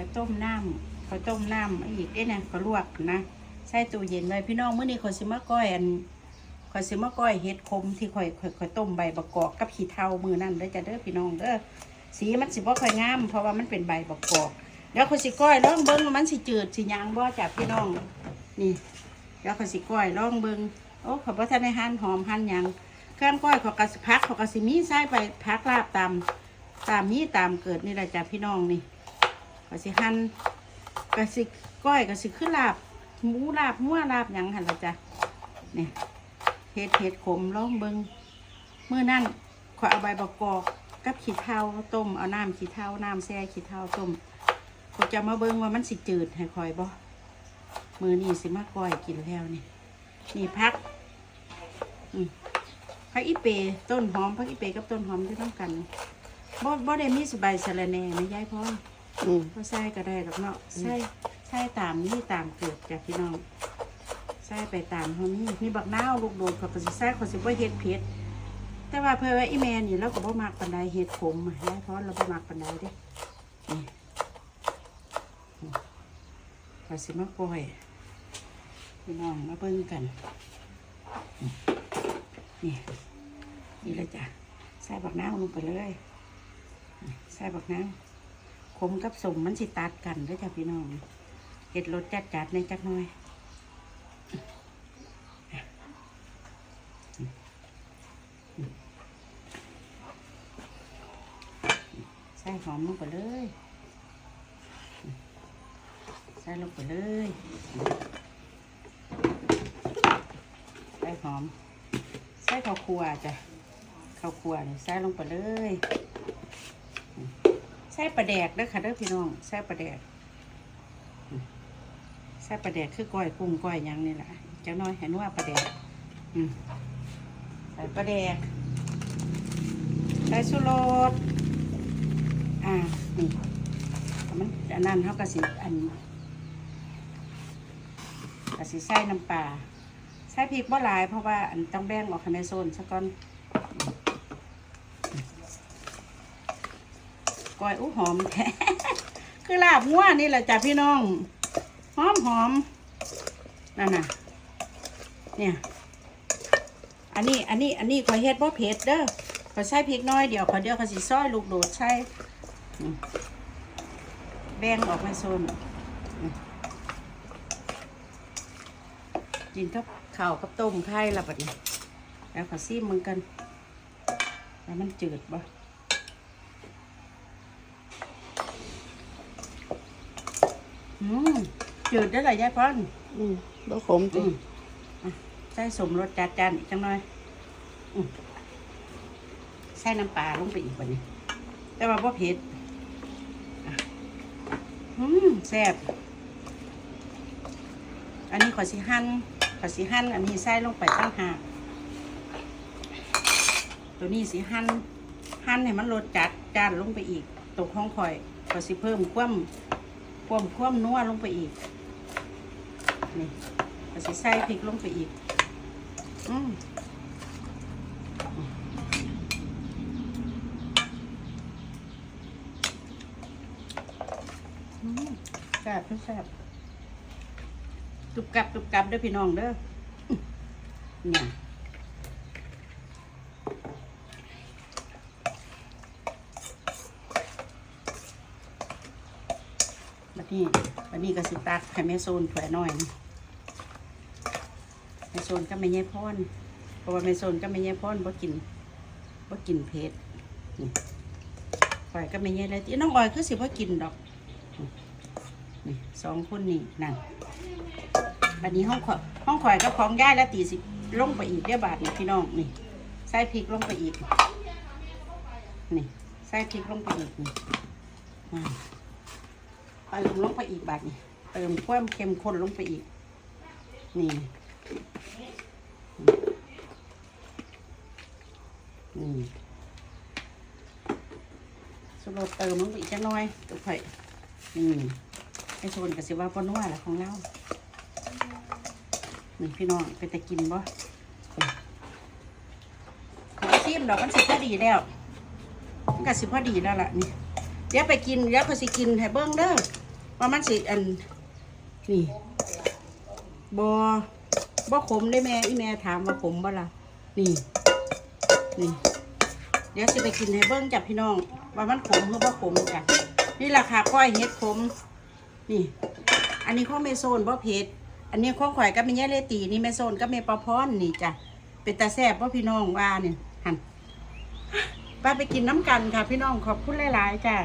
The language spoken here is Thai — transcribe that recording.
ข้าวต้มน้ำข้าวต้มน้ำอีกเด้นี่ยก็ลวกนะใส่ตู้เย็นไว้พี่น้องเมื้อนี้ข่อยสิมาก้อยอันข่อยสิมาก้อยเห็ดขมที่ข่อยข่อยข่อยต้มใบบักกอกกับขี้เถ้ามือนั่นเด้อจ้ะเด้อพี่น้องเด้อสีมันสิบ่ค่อยงามเพราะว่ามันเป็นใบบักกอกเดี๋ยวข่อยสิก้อยลองเบิ่งว่ามันสิจืดสิยังบ่จ้ะพี่น้องนี่เดี๋ยวข่อยสิก้อยลองเบิ่งโอ้ข่อยบ่ทันได้หั่นหอมหั่นหยังเครื่องก้อยขาก็สิพักขาก็สิมีใส่ไปพักลาบตามตามมีตามเกิดนี่แหละจ้ะพี่น้องนี่ ก็สิหั่นก็สิก้อยก็สิขึ้นลาบหมูลาบหัวลาบหยังหันละจ้ะเนี่ยเห็ดเห็ดขมลองเบิงเมื่อนั่นขอเอาใบประกอบกับขี้เถ้าต้มเอาน้ำขี้เถ้าน้ำแช่ขี้เถ้าต้มก็จะมาเบิงว่ามันสิจืดให้คอยบ่มือนี่สิมาก้อยกินแล้วนี่นี่พักพักอีเปต้นหอมพักอีเปกับต้นหอมที่ต้องกันบ่บ่ได้มีสบายสะระแหน่นะยายพ่อ อืมก็ใส่ก็ได้หรอกเนาะใส่ใส่ตามนี่ตามเกิดจากพี่น้องใส่ไปตามเขานี่นี่บักนาวลูกโดดเขาก็สิใส่เขาสิบ่เฮ็ดเผ็ดแต่ว่าเพื่อว่าอีแมนนี่เราก็บ่มักปานใดเฮ็ดขมอะยายเพราะเราบ่มักปานใดเด้นี่เขาสิมาปล่อยพี่น้องมาเบิ่งกันนี่นี่เลยจ้ะใส่บักนาวลงไปเลยใส่บักนาว ขมกับสมมันสิตัดกันด้อจ้ะพี่น้องเห็ดรสจัดจัดๆในจักน่อยใส่หอมลงไปเลยใส่ลงไปเลยใส่หอมใส่ข้าวคั่วจ้ะข้าวคั่วนี่ใส่ลงไปเลย ส่ปลาแดกเด้อค่ะเด้อพี่น้องใส่ปลาแดกใส่ปลาแดกคือก้อยกุ้งก้อยยังนี่แหละจังน้อยเห็นว่าปลาแดกใส่ปลาแดกใส่สุโรสอ่านี่มันอันนั้นเขากระสิอันกระสิใส่น้ำปลาใส่พริกบ่หลายเพราะว่าอันต้องแบ่งออกให้ในโซนซะก่อน ก้อยอู้หอมแท้คือลาบงัวนี่แหละจ้ะพี่น้องหอมหอมนั่นน่ะ เนี่ย อันนี้อันนี้อันนี้ขอเฮ็ดบ่เผ็ดเด้อขอใส่พริกน้อยเดี๋ยวขอเดียวขอสิซอยลูกโดดใส่แบ่งออกไปโซนกินกับข้าวกับต้มไข่ละบัดนี้แล้วขอซีมมึงกันแล้วมันจืดบ่ อืมจืดได้เลยยายพรอืมบ่ขมอืติมอะใส่สมรสจัดจานอีกจังหน่อยอืมใส่น้ำปลาลงไปอีกวันนี้ แต่ว่าพ่เผ็ดอะอืมแซ่บอันนี้ขอสิหั่นขอสิหั่นอันนี้ใส่ลงไปตั้งหากตัวนี้สิหั่นหั่นให้มันรสจัดจานลงไปอีกตัวของข่อยขอสิเพิ่มความ ความความนัวลงไปอีก นี่ก็สิใส่พริกลงไปอีกอืมอืมแซ่บแซ่บตุบกับตุบกับเด้อพี่น้องเด้ออื้อเนี่ย บัดนี้บัดนี้ก็สิตักให้แม่โซนถ้วยน้อยนะแม่โซนก็ไม่แย่พ่อนเพราะว่าแม่โซนก็ไม่แย่พ่อนบ่กินบ่กินเผ็ดนี่ข่อยก็ไม่แย่เลยที่น้องออยคือสิบ่กินดอกนี่สองคนนี่นั่นบัดนี้ห้องข่อยห้องข่อยกับของย่ายแล้วตีสิลงไปอีกเรียบาทนี่พี่น้องนี่ใส่พริกลงไปอีกนี่ใส่พริกลงไปอีกนี่ เติมลงไปอีกบาทนี่เติมความเข้มข้นลงไปอีก นี่นี่สุรสเติมลงไปอีกจักหน่อยตัวไข่นี่ไอโซนกับสิว่าปนัวแหละของเรานี่พี่น้องเป็นตะกินบ่ขอชิมดอกมันสิพอดีแล้วมันก็สิพอดีแล้วล่ะนี่ เดี๋ยวไปกินเดี๋ยวเขาสิกินให้เบิ้งเด้อว่ามันสิอันนี่บอบ่ขมได้แม่อีแม่ถามว่าขมบ่ล่ะนี่นี่เดี๋ยวสิไปกินให้เบิ้งจับพี่น้อง ว่ามันขมหรือบ่ขมจ้ะนี่ราคาก้อยเฮ็ดขมนี่ อันนี้ข้องเมโซนบ่เผ็ดอันนี้ข้องข่อยกับแม่ย่เลตีนี่เมโซนกับแม่ปลาพรนี่จ้ะเป็นตาแซ่บบ่พี่น้องว่าเนี่ยหั่น ไปไปกินน้ำกันค่ะ พี่น้องขอบคุณหลายๆจ้ะ